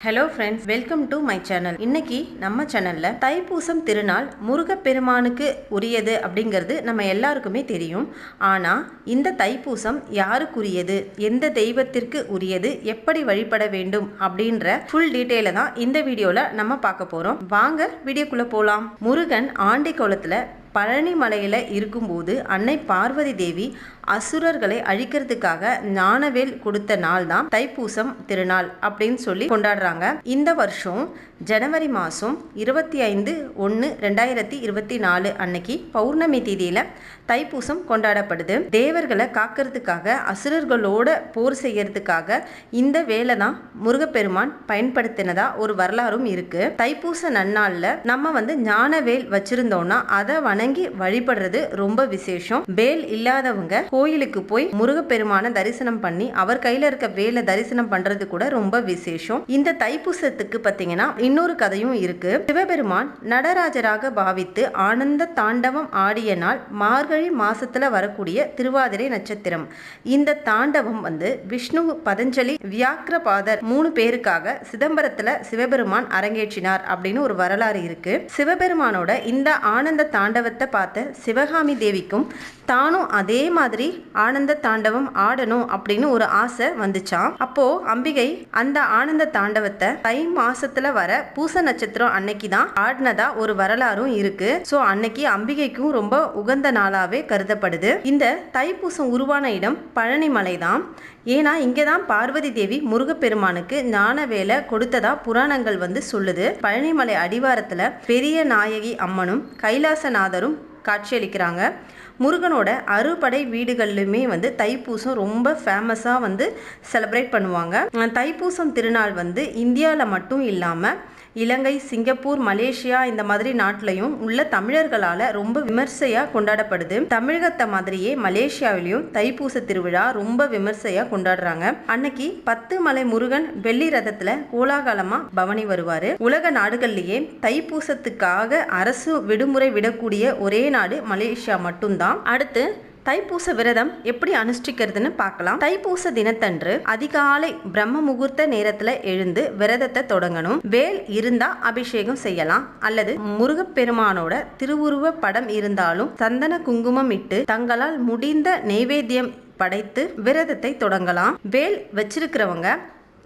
Hello friends welcome to my channel இன்னைக்கு நம்ம சேனல்ல தைப்பூசம் திருநாள் முருகப்பெருமானுக்கு உரியது அப்படிங்கிறது நம்ம எல்லாருக்குமே தெரியும். ஆனால் இந்த தைப்பூசம் யாருக்குரியது? எந்த தெய்வத்திற்கு உரியது? எப்படி வழிபட வேண்டும்? அப்படின்ற ஃபுல் டீட்டெயில தான் இந்த வீடியோவில் நம்ம பார்க்க போகிறோம் வாங்க வீடியோக்குள்ளே போகலாம் முருகன் ஆண்டி கோலத்தில் பழனி மலையில் இருக்கும்போது அன்னை பார்வதி தேவி அசுரர்களை அழிக்கிறதுக்காக ஞானவேல் கொடுத்த நாள் தான் தைப்பூசம் திருநாள் அப்படின்னு சொல்லி கொண்டாடுறாங்க. இந்த வருஷம் ஜனவரி மாதம் இருபத்தி ஐந்து ஒன்று ரெண்டாயிரத்தி இருபத்தி நாலு அன்னைக்கு பௌர்ணமி தேதியில் தைப்பூசம் கொண்டாடப்படுது. தேவர்களை காக்கிறதுக்காக அசுரர்களோட போர் செய்யறதுக்காக இந்த வேலை தான் முருகப்பெருமான் பயன்படுத்தினதா ஒரு வரலாறும் இருக்குது தைப்பூச நன்னாளில் நம்ம வந்து ஞானவேல் வச்சுருந்தோன்னா அதை வணங்கி வழிபடுறது ரொம்ப விசேஷம். வேல் இல்லாதவங்க கோயிலுக்கு போய் முருகப்பெருமான தரிசனம் பண்ணி அவர் கையில இருக்க வேலை தரிசனம் பண்றது கூட ரொம்ப விசேஷம். இந்த தைப்பூசத்துக்கு பாத்தீங்கன்னா இன்னொரு கதையும் இருக்கு. சிவபெருமான் நடராஜராக பாவித்து ஆனந்த தாண்டவம் ஆடிய நாள் மார்கழி மாசத்துல வரக்கூடிய திருவாதிரை நட்சத்திரம். இந்த தாண்டவம் வந்து விஷ்ணு பதஞ்சலி வியாக்கிரபாதர் மூணு பேருக்காக சிதம்பரத்துல சிவபெருமான் அரங்கேற்றினார் அப்படின்னு ஒரு வரலாறு இருக்கு. சிவபெருமானோட இந்த ஆனந்த தாண்டவ தாண்டவத்தை பார்த்த சிவகாமி தேவிக்கும் தானும் அதே மாதிரி ஆனந்த தாண்டவம் ஆடணும் அப்படின்னு ஒரு ஆசை வந்துச்சான் அப்போ அம்பிகை அந்த ஆனந்த தாண்டவத்தை தை மாசத்துல வர பூச நட்சத்திரம் அன்னைக்கு தான் ஆடினதா ஒரு வரலாறும் இருக்கு. ஸோ அன்னைக்கு அம்பிகைக்கும் ரொம்ப உகந்த நாளாவே கருதப்படுது. இந்த தைப்பூசம் உருவான இடம் பழனிமலை தான் ஏன்னா இங்கே தான் பார்வதி தேவி முருகப்பெருமானுக்கு ஞான வேலை கொடுத்ததா புராணங்கள் வந்து சொல்லுது. பழனிமலை அடிவாரத்தில் பெரிய நாயகி அம்மனும் கைலாசநாதரும் காட்சியளிக்கிறாங்க. முருகனோட அறுபடை வீடுகள்லையுமே வந்து தைப்பூசம் ரொம்ப ஃபேமஸாக வந்து செலிப்ரேட் பண்ணுவாங்க. தைப்பூசம் திருநாள் வந்து இந்தியாவில் மட்டும் இல்லாமல் இலங்கை சிங்கப்பூர் மலேசியா இந்த மாதிரி நாட்டிலையும் உள்ள தமிழர்களால் ரொம்ப விமர்சையாக கொண்டாடப்படுது. தமிழகத்தை மாதிரியே மலேசியாவிலையும் தைப்பூச திருவிழா ரொம்ப விமர்சையாக கொண்டாடுறாங்க. அன்னைக்கு பத்து மலை முருகன் வெள்ளி ரதத்தில் கோலாகலமாக பவனி வருவார். உலக நாடுகள்லேயே தைப்பூசத்துக்காக அரசு விடுமுறை விடக்கூடிய ஒரே நாடு மலேசியா மட்டும்தான். அடுத்து தைப்பூச விரதம் எப்படி அனுஷ்டிக்கிறதுன்னு பார்க்கலாம். தைப்பூச தினத்தன்று அதிகாலை பிரம்ம முகூர்த்த நேரத்துல எழுந்து விரதத்தை தொடங்கணும். வேல் இருந்தா அபிஷேகம் செய்யலாம். அல்லது முருகப்பெருமானோட திருவுருவ படம் இருந்தாலும் சந்தன குங்குமம் இட்டு தங்களால் முடிந்த நெய்வேத்தியம் படைத்து விரதத்தை தொடங்கலாம். வேல் வச்சிருக்கிறவங்க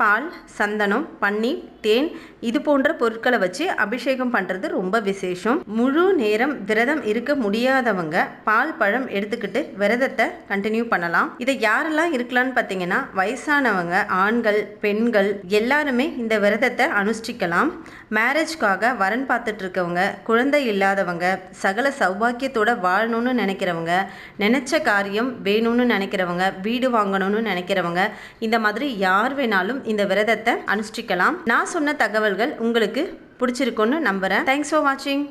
பால் சந்தனம் பன்னீர் தேன் இது போன்ற பொருட்களை வச்சு அபிஷேகம் பண்ணுறது ரொம்ப விசேஷம். முழு நேரம் விரதம் இருக்க முடியாதவங்க பால் பழம் எடுத்துக்கிட்டு விரதத்தை கண்டினியூ பண்ணலாம். இதை யாரெல்லாம் இருக்கலாம்னு பார்த்தீங்கன்னா வயசானவங்க ஆண்கள் பெண்கள் எல்லாருமே இந்த விரதத்தை அனுஷ்டிக்கலாம். மேரேஜ்க்காக வரன் பார்த்துட்டு இருக்கவங்க குழந்தை இல்லாதவங்க சகல சௌபாக்கியத்தோட வாழணும்னு நினைக்கிறவங்க நினைச்ச காரியம் வேணும்னு நினைக்கிறவங்க வீடு வாங்கணும்னு நினைக்கிறவங்க இந்த மாதிரி யார் வேணாலும் இந்த விரதத்தை அனுஷ்டிக்கலாம். நான் சொன்ன தகவல்கள் உங்களுக்கு பிடிச்சிருக்குன்னு நம்புகிறேன் தேங்க்ஸ் ஃபார் வாட்சிங்